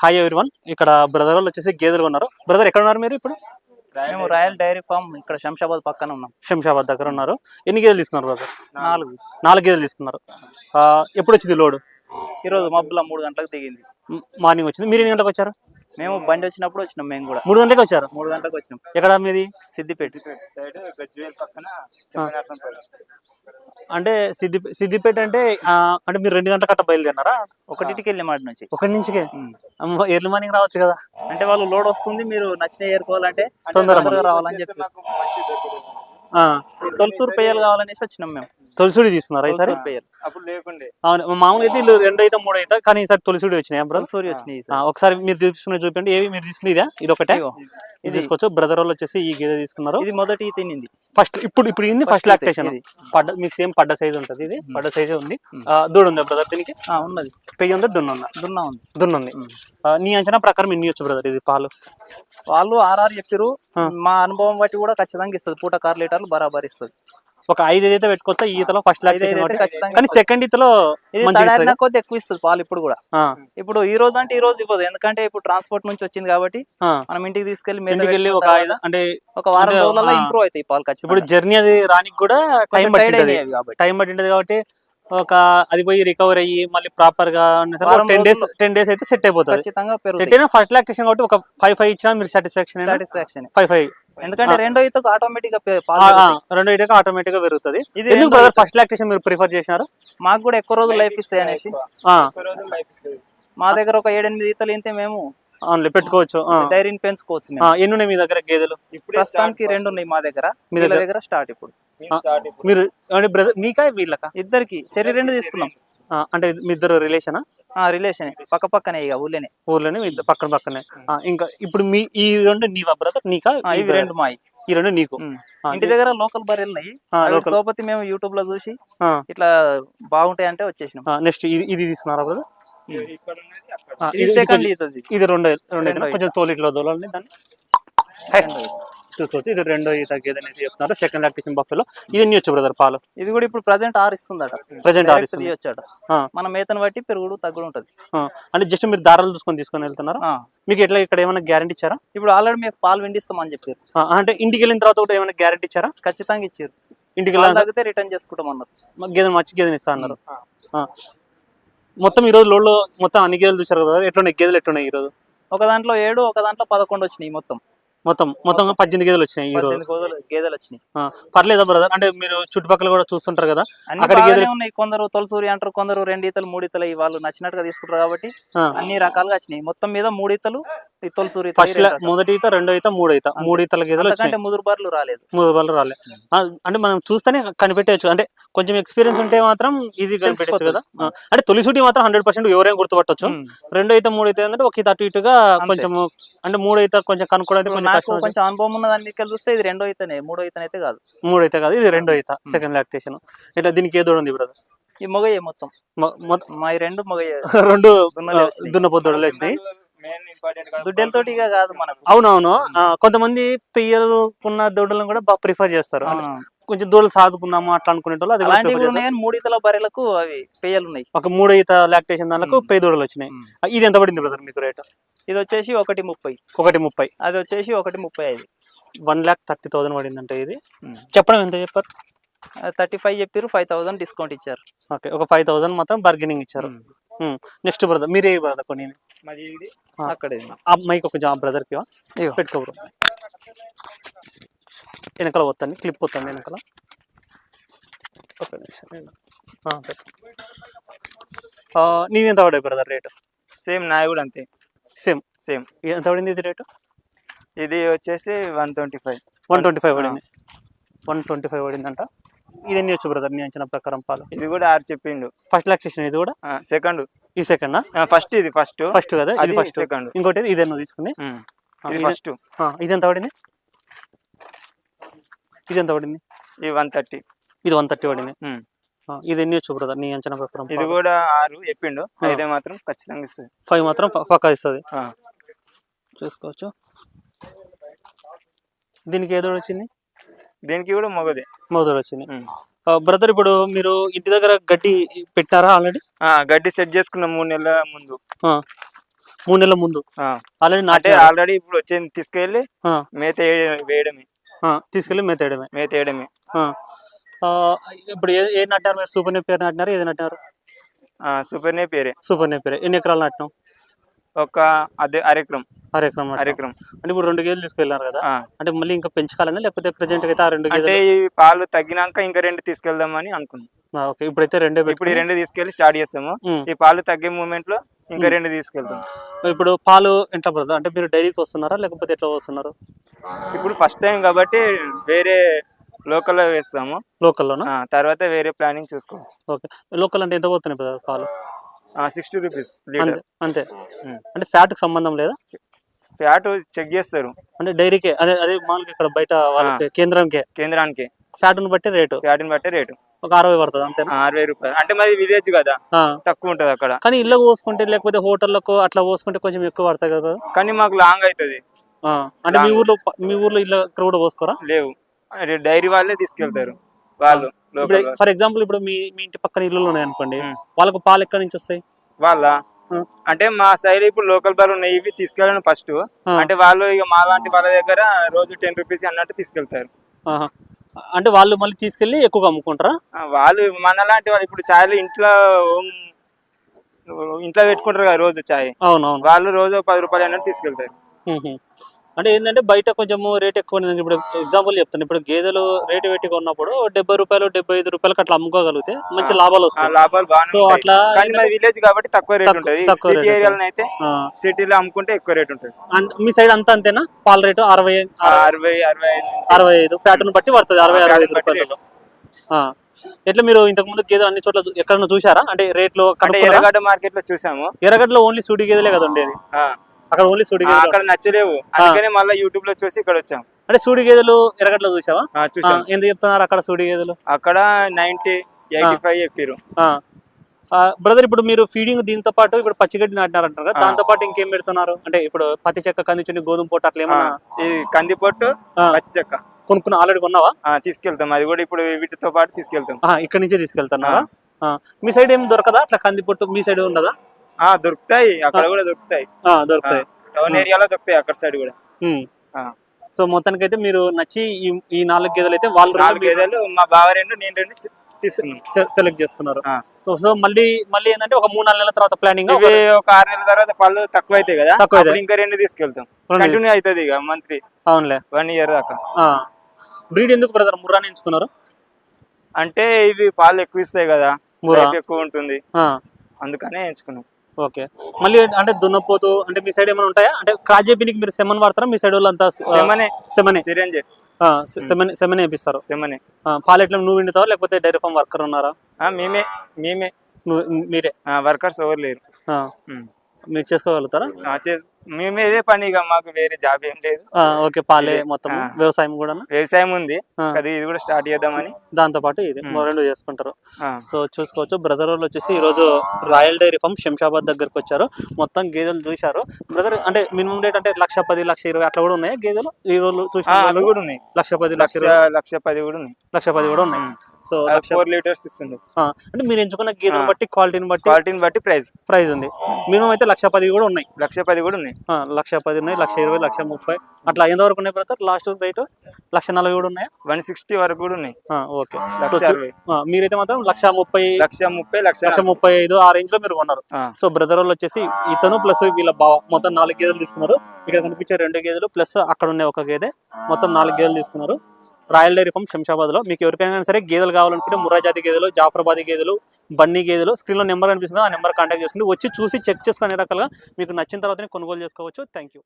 Hi everyone ఇక్కడ brother వాళ్ళు వచ్చేసి గేదెలు ఉన్నారు. బ్రదర్ ఎక్కడ ఉన్నారు మీరు ఇప్పుడు? మేము రాయల్ డైరీ ఫామ్ ఇక్కడ శంషాబాద్ పక్కన ఉన్నాం. శంషాబాద్ దగ్గర ఉన్నారు. ఎన్ని గేదెలు తీసుకున్నారు బ్రదర్ నాలుగు. నాలుగు గేదెలు తీసుకున్నారు. ఎప్పుడు వచ్చింది లోడ్? ఈరోజు మబ్బుల మూడు గంటలకు దిగింది. మార్నింగ్ వచ్చింది. మీరు ఎన్ని గంటలకు వచ్చారు? మేము బండి వచ్చినప్పుడు వచ్చినాం మేము కూడా. మూడు గంటలకు వచ్చారు? మూడు గంటలకు వచ్చినాం. ఎక్కడ మీది? సిద్దిపేట. సైడ్ గజ్వేల్ పక్కన అంటే సిద్ది సిద్దిపేట అంటే అంటే మీరు రెండు గంటల కట్ట బయలుదేరినారా? ఒకటికి వెళ్ళి మాట నుంచి. ఒకటి ఉమ్. ఎర్లీ మార్నింగ్ రావచ్చు కదా. అంటే వాళ్ళు లోడ్ వస్తుంది మీరు నచ్చిన ఏరుకోవాలంటే తొందరగా రావాలని చెప్పి. తొలసూరు పెయ్యలు కావాలనేసి వచ్చినాం మేము. తొలిసుడి తీసుకున్నారా ఈసారి? అప్పుడు లేకుండే. అవును మామూలుగా అయితే వీళ్ళు రెండు అయితే మూడు అయితే కానీ ఈసారి తొలిసుడి వచ్చినాయి బ్రదర్? తొలసూరి వచ్చినాయి ఒకసారి మీరు తీసుకున్న చూపండి. ఏవి మీరు తీసుకుంది ఇదా? ఇది ఒకటే. ఇది తీసుకోవచ్చు బ్రదర్ వాళ్ళు వచ్చేసి ఈ గేదె తీసుకున్నారు. ఇది మొదటి తినింది. ఫస్ట్ ఇప్పుడు ఇప్పుడు ఇది ఫస్ట్ లాక్టేషన్. పడ్డ మీకు సేమ్ పడ్డ సైజ్ ఉంటుంది ఇది. పడ్డ సైజ్ ఉంది. దూడ ఉంది బ్రదర్ దీనికి? ఆ, ఉన్నది. పెయ్యి ఉంది? దున్న ఉందా? దున్నా ఉంది. దున్న ఉంది. నీ అంచనా ప్రకారం ఎన్ని వచ్చు బ్రదర్ ఇది పాలు? వాళ్ళు ఆర్ఆర్ చెప్పారు. మా అనుభవం బట్టి కూడా ఖచ్చితంగా ఇస్తుంది. పూట కార్ లీటర్లు బరాబర్ ఇస్తుంది. ఒక ఐదు అయితే పెట్టుకోవచ్చా ఈతలో ఫస్ట్ లాక్టేషన్ కానీ సెకండ్ ఈతలో కొద్ది ఎక్కువ ఇస్తుంది పాలు ఇప్పుడు కూడా. ఇప్పుడు ఈ రోజు అంటే ఈ రోజు ఇవ్వదు. ఎందుకంటే ఇప్పుడు ట్రాన్స్పోర్ట్ నుంచి వచ్చింది కాబట్టి. మనం ఇంటికి తీసుకెళ్ళి ఇంటికి వెళ్ళి ఒక అంటే ఒక వారం రోజులలో. ఇంప్రూవ్ అవుతాయి పాలు ఖచ్చితంగా. ఇప్పుడు జర్నీ అది రానికి కూడా టైం కాబట్టి. టైం పట్టింటది కాబట్టి ఒక అది పోయి రికవర్ అయ్యి మళ్ళీ ప్రాపర్గా టెన్ డేస్ టెన్ డేస్ అయితే సెట్ అయిపోతుంది. సెట్ అయినా ఫస్ట్ లాక్టేషన్ కాబట్టి ఒక ఫైవ్ ఫైవ్ ఇచ్చినా మీరు సాటిస్ఫాక్షన్ సాటిస్ఫాక్షన్ ఫైవ్ ఫైవ్ ఎందుకంటే రెండో ఈతకు ఆటోమేటిక్గా. రెండు ఇటుక ఆటోమేటిక్గా పెరుగుతుంది. ఇది ఎందుకు బ్రదర్. ఫస్ట్ లాక్టేషన్ మీరు ప్రిఫర్ చేసినారు? మాకు కూడా ఎక్కువ రోజులు లైఫ్ ఇస్తాయి అనేసి. ఆ, ఎక్కువ రోజులు లైఫ్ ఇస్తుంది మా దగ్గర ఒక ఏడెనిమిది ఈతలు ఇంతే మేము. అవునులే పెట్టుకోవచ్చు. డైరీని పెంచుకోవచ్చు ఎన్ని ఉన్నాయి మీ దగ్గర గేదెలు? ఇప్పుడే ప్రస్తుతానికి రెండు ఉన్నాయి మా దగ్గర. మీ దగ్గర? దగ్గర స్టార్ట్ ఇప్పుడు. మీరు అంటే బ్రదర్ మీకా వీళ్ళకా? ఇద్దరికి. చెరి రెండు తీసుకున్నాం. అంటే మీ ఇద్దరు రిలేషనా? ఆ రిలేషన్. పక్క పక్కనే ఇక ఊర్లోనే. ఇద్దరు పక్కన పక్కనే. ఇంకా ఇప్పుడు మీ ఈ రెండు నీవా బ్రదర్? నీకా? ఇవి? రెండు మాయి. ఈ రెండు నీకు? ఇంటి దగ్గర లోకల్ బర్రెలు ఉన్నాయి. సోపతి మేము యూట్యూబ్లో చూసి ఇట్లా బాగుంటాయి అంటే వచ్చేసినాం నెక్స్ట్ ఇది ఇది తీసుకున్నారా బ్రదర్? ఇది సెకండ్ కొంచెం- ఈతది ఇది రెండో రెండో రెండో ఈత. కొంచెం తోలు ఇట్లా దోలండి దాన్ని. చూసుకోవచ్చు. ఇది రెండో అనేసి చెప్తున్నారు. సెకండ్ లాక్టేషన్ బఫెలో ఇది ఎన్ని వచ్చు బ్రదర్ పాలు. ఇది కూడా ఇప్పుడు ప్రజెంట్ ఆరిస్తుందట ప్రజెంట్ Direct ఆరిస్తుంది తీయొచ్చట. ఆ. మన మేతను బట్టి పెరుగుడు తగ్గుడు ఉంటది అంటే జస్ట్ మీరు దారాలు చూసుకొని తీసుకొని వెళ్తున్నారా. మీకు ఎట్లా ఇక్కడ ఏమైనా గ్యారంటీ ఇచ్చారా? ఇప్పుడు ఆల్రెడీ మీకు పాలు విండిస్తామని చెప్పారు. అంటే ఇంటికి వెళ్ళిన తర్వాత కూడా ఏమైనా గ్యారంటీ ఇచ్చారా? ఖచ్చితంగా ఇచ్చారు. ఇంటికి తగ్గితే రిటర్న్ చేసుకుంటాం అన్నారు గేదెని మంచి గేదెని ఇస్తా అన్నారు. మొత్తం ఈ రోజు లోడ్లో మొత్తం అన్ని గేదెలు చూసారు కదా ఎట్లున్నాయి? గేదెలు ఎట్లున్నాయి ఈ రోజు? ఒక దాంట్లో ఏడు ఒక దాంట్లో పదకొండు వచ్చినాయి మొత్తం. మొత్తం మొత్తం పద్దెనిమిది గేదెలు వచ్చినాయి ఈ రోజు. గోదలు- వచ్చినాయి. పర్లేదా బ్రదర్ అంటే మీరు చుట్టుపక్కల కూడా చూస్తుంటారు కదా. అక్కడ గేదెలు- ఉన్నాయి. కొందరు తొలసూరి అంటారు కొందరు రెండు ఈతలు మూడు ఈతలు వాళ్ళు నచ్చినట్టుగా తీసుకుంటారు కాబట్టి. అన్ని రకాలుగా వచ్చినాయి. మొత్తం మీద మూడు ఈతలు తొలసూరి ఫస్ట్. మొదటి ఈత రెండో ఈత మూడో ఈత మూడు ఈతల గేదెలు వచ్చినాయి. ముదురు బర్రెలు రాలేదు. మూడు వాళ్ళు రాలే. ఆ, అంటే మనం చూస్తేనే కనిపెట్టవచ్చు అంటే కొంచెం ఎక్స్పీరియన్స్ ఉంటే మాత్రం ఈజీ కనిపెట్టచ్చు కదా. అంటే తొలి సూటి మాత్రం హండ్రెడ్ పర్సెంట్ ఎవరైనా గుర్తుపట్టొచ్చు. ఉమ్. రెండో అయితే మూడు అయితే ఏంటంటే ఒక ఈత అటు ఇటుగా కొంచెం అంటే మూడు అయితే కొంచెం కనుక్కోవడం కొంచెం నాకు కొంచెం అనుభవం ఉన్న దాన్ని ఇక్కడ చూస్తే ఇది రెండో ఈతనే మూడో ఈతనే అయితే కాదు. మూడు అయితే కాదు ఇది రెండో ఈత సెకండ్ లాక్టేషన్ ఇట్లా దీనికి ఏదో ఉంది బ్రదర్ ఈ మొగయ్యే మొత్తం. మా రెండు మొగయ్యే. రెండు దున్నలే వచ్చినాయి. దుడ్డెలతోటి కాదు మనకు. అవునవును. కొంతమంది పెయ్యలు ఉన్న దూడలను కూడా బాగా ప్రిఫర్ చేస్తారు. కొంచెం దూడలు సాదుకుందామా అట్లా అనుకునే వాళ్ళు మూడు ఈతల బర్రెలకు అవి పేయలు ఉన్నాయి ఒక మూడు ఈత లాక్టేషన్ దానికి. పెయ్య దూడలు వచ్చినాయి. ఇది ఎంత పడింది బ్రదర్ మీకు రేట్ ఇది వచ్చేసి ఒకటి ముప్పై. ఒకటి ముప్పై. అది వచ్చేసి ఒకటి ముప్పై ఐదు. వన్ ల్యాక్ థర్టీ థౌసండ్ పడిందంటే ఇది. చెప్పడం ఎంత చెప్పారు? థర్టీ ఫైవ్ చెప్పారు ఫైవ్ థౌసండ్ డిస్కౌంట్ ఇచ్చారు. ఓకే ఒక ఫైవ్ థౌసండ్ మాత్రం బార్గెనింగ్ ఇచ్చారు. నెక్స్ట్ బ్రదర్ మీరే బ్రదర్ కొన్ని. అక్కడ మైక్ ఒక జాబ్ బ్రదర్కి ఇగో. పెట్టుకో బ్రో వెనకాల వస్తాను క్లిప్ వస్తాను వెనకాల. ఒక నిమిషం నేను- పడే బ్రదర్ రేటు? సేమ్ నాయ కూడా అంతే. సేమ్. సేమ్. ఎంత పడింది ఇది రేటు? ఇది వచ్చేసి one twenty five. One twenty five పడింది. వన్ ట్వంటీ ఫైవ్ పడిందంట. ఇది ఎన్ని వచ్చు బ్రదర్ నీ అంచనా ప్రకారం పాలు? ఇది కూడా ఆరు చెప్పిండు. ఫస్ట్ లాక్సేషన్ ఇది కూడా? సెకండ్ ఈ సెకండ్ ఫస్ట్ ఇది ఫస్ట్ ఫస్ట్ కదా? ఇది ఫస్ట్ సెకండ్ ఇంకోటి ఇదే నువ్వు తీసుకుంది? ఇది ఫస్ట్ ఇది ఎంత పడింది? ఇది ఎంత పడింది? ఇది వన్ థర్టీ. ఇది వన్ థర్టీ పడింది. ఇది ఎన్ని వచ్చు బ్రదర్? నీ అంచనా ప్రకారం ఇది కూడా ఆరు చెప్పిండు. అయితే మాత్రం ఖచ్చితంగా ఇస్తుంది. ఫైవ్ మాత్రం పక్కా ఇస్తుంది. చూసుకోవచ్చు. దీనికి ఏదో వచ్చింది? దీనికి కూడా మొగదే. మోదోడు వచ్చింది. బ్రదర్ ఇప్పుడు మీరు ఇంటి దగ్గర గడ్డి పెట్టినారా ఆల్రెడీ? ఆ, గడ్డి సెట్ చేసుకున్న మూడు నెలల ముందు. మూడు నెలల ముందు. ఆల్రెడీ నాటే ఆల్రెడీ ఇప్పుడు వచ్చింది తీసుకెళ్ళి. మేత వేయ- వేయడమే. తీసుకెళ్ళి మేత వేయడమే. ఆ. ఆ, ఇప్పుడు ఏ నాటారు? మీరు సూపర్ నేపియర్ నాటినారు? ఏది నాటినారు ఆ, సూపర్నే పేరే. సూపర్ నేపియర్ ఎన్ని ఎకరాలు నాటినాం ఒక అదే అరెకరం. నాటినాం. అరెకరం. అంటే ఇప్పుడు రెండు గేదెలు తీసుకెళ్ళారు కదా. అంటే మళ్ళీ ఇంకా పెంచుకోవాలని? లేకపోతే ప్రెజెంట్ అయితే ఆ రెండు గేదెలు ఈ పాలు తగ్గినాక ఇంకా రెండు తీసుకెళ్దామని అనుకున్నాం. ఓకే. ఇప్పుడైతే రెండే ఇప్పుడు రెండు తీసుకెళ్ళి స్టార్ట్ చేస్తాము. ఈ పాలు తగ్గే మూమెంట్లో ఇంకా. రెండు తీసుకెళ్తాం ఇప్పుడు పాలు ఎట్లా పడుతుంది అంటే మీరు డైరీకి వస్తున్నారా? లేకపోతే ఎట్లా వస్తున్నారు? ఇప్పుడు ఫస్ట్ టైం కాబట్టి వేరే లోకల్లో వేస్తాము. లోకల్లోనా? ఆ, తర్వాత వేరే ప్లానింగ్ చూసుకోవచ్చు. ఓకే. లోకల్ అంటే ఎంత పోతున్నాయి బ్రదర్ పాలు? సిక్స్టీ రూపీస్ అంతే అంతే. అంటే ఫ్యాట్కి సంబంధం లేదా? ఫ్యాట్ చెక్ చేస్తారు. అంటే డైరీకే అదే అదే మామూలుగా ఇక్కడ బయట వాళ్ళకి కేంద్రానికే కేంద్రానికి. ఫ్యాట్ను బట్టి రేటు? ఫ్యాట్ని బట్టి రేటు. ఒక అరవై పడుతుంది అంతేనా? ఆ, అరవై రూపాయలు. అంటే మాది విలేజ్ కదా. తక్కువ ఉంటది అక్కడ. కానీ ఇళ్ళ పోసుకుంటే లేకపోతే హోటళ్ళకు అట్లా పోసుకుంటే కొంచెం ఎక్కువ పడతాయి కదా కానీ మాకు లాంగ్ అవుతుంది. అంటే మీ ఊర్లో మీ ఊర్లో ఇళ్ళ ఇక్కడ కూడా పోసుకోరా? లేవు. డైరీ వాళ్ళే తీసుకెళ్తారు వాళ్ళు ఇప్పుడు ఫర్ ఎగ్జాంపుల్ ఇప్పుడు మీ మీ ఇంటి పక్కన ఇల్లులు ఉన్నాయి అనుకోండి. వాళ్ళకు పాలు ఎక్కడి నుంచి వస్తాయి వాళ్ళ. అంటే మా సైడ్ ఇప్పుడు లోకల్ బాల్ ఉన్నాయి ఇవి తీసుకెళ్ళడం ఫస్ట్. అంటే వాళ్ళు ఇక మా లాంటి వాళ్ళ దగ్గర రోజు టెన్ రూపీస్ అన్నట్టు తీసుకెళ్తారు. అంటే వాళ్ళు మళ్ళీ తీసుకెళ్ళి ఎక్కువగా అమ్ముకుంటారా వాళ్ళు మన లాంటి వాళ్ళు ఇప్పుడు చాయ్ ఇంట్లో ఇంట్లో పెట్టుకుంటారు కదా రోజు చాయ్ అవునవును వాళ్ళు రోజు పది రూపాయలు అన్నట్టు తీసుకెళ్తారు. అంటే ఏంటంటే బయట కొంచెము రేట్ ఎక్కువ ఉంది ఇప్పుడు ఎగ్జాంపుల్ చెప్తాను ఇప్పుడు గేదెలు రేటు పెట్టి కొన్నప్పుడు డెబ్బై రూపాయలు డెబ్బై ఐదు రూపాయలకు అట్లా అమ్ముకోగలిగితే మంచి లాభాలు వస్తాయి. సో. అట్లా విలేజ్ కాబట్టి తక్కువ రేట్ తక్కువ- ఉంటుంది. సిటీలో అమ్ముకుంటే ఎక్కువ రేట్ ఉంటుంది. మీ సైడ్ అంతా అంతేనా? పాల రేటు అరవై అరవై అరవై ఐదు అరవై ఐదు. ఫ్యాట్ను బట్టి పడుతుంది. అరవై అరవై ఐదు రూపాయలు. ఎట్లా మీరు ఇంతకు ముందు గేదెలు అన్ని చోట్ల ఎక్కడన్నా చూసారా అంటే రేట్లు ఎర్రగడ్డ మార్కెట్లో చూసాము. ఎర్రగడ్డలో ఓన్లీ సూడి గేదెలే కదా ఉండేది. అక్కడ ఓన్లీ సూడి అక్కడ నచ్చలేవు. అందుకనే మళ్ళీ యూట్యూబ్లో చూసి ఇక్కడ వచ్చాం. అంటే సూడి గేదెలు ఎర్రగడ్డలో చూసావా? ఎందుకు చెప్తున్నారు అక్కడ సూడి గేదెలు? అక్కడ నైన్టీ ఎయిటీ ఫైవ్ చెప్పారు బ్రదర్ ఇప్పుడు మీరు ఫీడింగ్ దీంతో పాటు ఇప్పుడు పచ్చిగడ్డి నాటినారు అంటారు కదా. దాంతో పాటు ఇంకేం పెడుతున్నారు? అంటే ఇప్పుడు పత్తి చెక్క కందిచుని గోధుమ పొట్టు అట్లా ఏమన్నా? ఈ కంది పొట్టు. పచ్చి చెక్క. కొనుక్కున్న ఆల్రెడీ కొన్నావా? తీసుకెళ్తాం. అది కూడా ఇప్పుడు వీటితో పాటు తీసుకెళ్తాం. ఇక్కడి నుంచే తీసుకెళ్తున్నారా ఆ. మీ సైడ్ ఏం దొరకదా? అట్లా కంది పొట్టు మీ సైడ్ ఉండదా ఆ దొరుకుతాయి. అక్కడ కూడా దొరుకుతాయి. దొరుకుతాయి. టౌన్ ఏరియాలో దొరుకుతాయి అక్కడ సైడ్ కూడా. సో మొత్తానికి అయితే మీరు నచ్చి ఈ నాలుగు గేదెలు అయితే వాళ్ళు నాలుగు గేదెలు మా బావ రెండు నేను రెండు సెలెక్ట్ చేసుకున్నారు. సో సో మళ్ళీ మళ్ళీ ఏంటంటే ఒక మూడు నాలుగు నెలల తర్వాత ప్లానింగ్ ఇవి ఒక ఆరు నెలల తర్వాత పళ్ళు తక్కువ అవుతాయి కదా తక్కువ ఇంకా రెండు తీసుకెళ్తాం. కంటిన్యూ అవుతుంది ఇక మంత్లీ. అవునులే. వన్ ఇయర్ దాకా. బ్రీడ్ ఎందుకు బ్రదర్ ముర్రాని ఎంచుకున్నారు అంటే ఇవి పాలు ఎక్కువ ఇస్తాయి కదా. ఎక్కువ ఉంటుంది. అందుకనే ఎంచుకున్నాం ఓకే. మళ్ళీ అంటే దున్నపోతు అంటే మీ సైడ్ ఏమైనా ఉంటాయా? అంటే క్రాస్ చేపినికి మీరు సెమన్ వాడతారా? మీ సైడ్ వాళ్ళు అంతా సెమనే. సెమనే. సిరంజ్. సెమన్ సెమనే వేపిస్తారు. సెమనే. ఆ, పాలు ఎట్లా నువ్వు విండుతావా లేకపోతే డైరీ ఫామ్ వర్కర్ ఉన్నారా? మేమే మేమే. మీరే. వర్కర్స్ ఎవరు లేరు. మీరు చేసుకోగలుగుతారా? మేమే ఇదే పని ఇక మాకు వేరే జాబ్ ఏం లేదు. ఓకే పాలే. మొత్తం. వ్యవసాయం కూడా? వ్యవసాయం ఉంది. అది ఇది కూడా స్టార్ట్ చేద్దామని. దాంతో పాటు ఇది. రెండు చేసుకుంటారు. సో చూసుకోవచ్చు. బ్రదర్ వాళ్ళు వచ్చేసి ఈరోజు రాయల్ డైరీ ఫామ్ శంషాబాద్ దగ్గరకు వచ్చారు. మొత్తం గేదెలు చూశారు. బ్రదర్ అంటే మినిమం రేట్ అంటే లక్ష పది లక్ష ఇరవై అట్లా కూడా ఉన్నాయి గేదెలు? ఈ రోజు అవి కూడా ఉన్నాయి. లక్ష పది లక్ష లక్ష పది కూడా ఉన్నాయి. లక్ష పది కూడా ఉన్నాయి. సో లక్ష ఫోర్ లీటర్స్ ఇస్తుంది అంటే మీరు ఎంచుకున్న గేదెని ఆ. బట్టి క్వాలిటీని బట్టి క్వాలిటీని బట్టి ప్రైస్ ప్రైస్ ఉంది. మినిమం అయితే లక్ష పది కూడా ఉన్నాయి. లక్ష పది కూడా ఉన్నాయి. లక్ష పది ఉన్నాయి లక్ష ఇరవై లక్ష ముప్పై. అట్లా ఎంతవరకు ఉన్నాయి బ్రదర్? లాస్ట్ రేటు లక్ష నలభై కూడా ఉన్నాయా? వన్ సిక్స్టీ వరకు కూడా ఉన్నాయి. ఓకే. సో మీరైతే మాత్రం లక్ష ముప్పై లక్ష ముప్పై లక్ష లక్ష ముప్పై ఐదు ఆ రేంజ్లో మీరు కొన్నారు. సో బ్రదర్ వాళ్ళు వచ్చేసి ఇతను ప్లస్ వీళ్ళ బావ మొత్తం నాలుగు గేదెలు తీసుకున్నారు. ఇక్కడ కనిపించే రెండు గేదెలు ప్లస్ అక్కడ ఉండే ఒక గేదె మొత్తం నాలుగు గేదెలు తీసుకున్నారు. రాయల్ డైరీ ఫామ్ శంషాబాద్లో మీకు ఎవరికైనా సరే గేదెలు కావాలనుకుంటే ముర్రా జాతి గేదెలు జాఫరాబాదీ గేదెలు బన్నీ గేదెలు స్క్రీన్లో నెంబర్ కనిపిస్తుంది ఆ నెంబర్ కాంటాక్ట్ చేసుకుని వచ్చి చూసి చెక్ చేసుకునే రకాలుగా మీకు నచ్చిన తర్వాతనే కొనుగోలు చేసుకోవచ్చు. Thank you